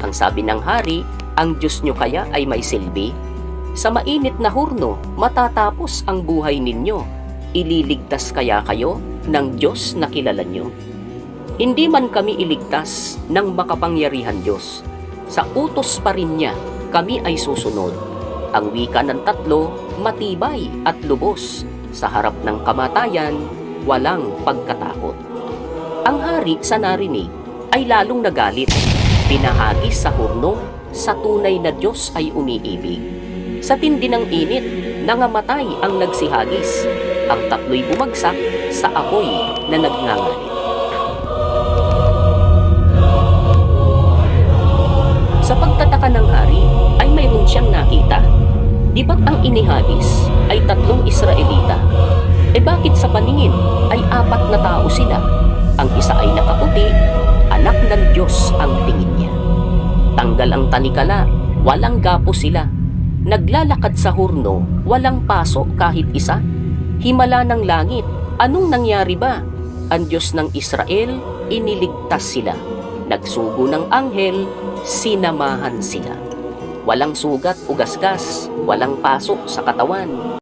Ang sabi ng hari, ang Diyos nyo kaya ay may silbi? Sa mainit na hurno, matatapos ang buhay ninyo. Ililigtas kaya kayo ng Diyos na kilala nyo? Hindi man kami iligtas ng makapangyarihan Diyos. Sa utos pa rin niya, kami ay susunod. Ang wika ng tatlo, matibay at lubos. Sa harap ng kamatayan, walang pagkatakot. Ang hari sa narinig ay lalong nagalit. Pinahagis sa hurno, sa tunay na Diyos ay umiibig. Sa tindi ng init, nangamatay ang nagsihagis. Ang tatlo'y bumagsak sa apoy na nagngangalit. Sa pagtataka ng hari ay mayroon siyang nakita. Di ba't ang inihagis ay tatlong Israelita? E bakit sa paningin ay apat na tao sila? Ang isa ay nakaputi, anak ng Diyos ang tingin. Tanggal ang tanikala, walang gapo sila. Naglalakad sa hurno, walang paso kahit isa. Himala ng langit, anong nangyari ba? Ang Diyos ng Israel, iniligtas sila. Nagsugo ng anghel, sinamahan sila. Walang sugat o gasgas, walang pasok sa katawan.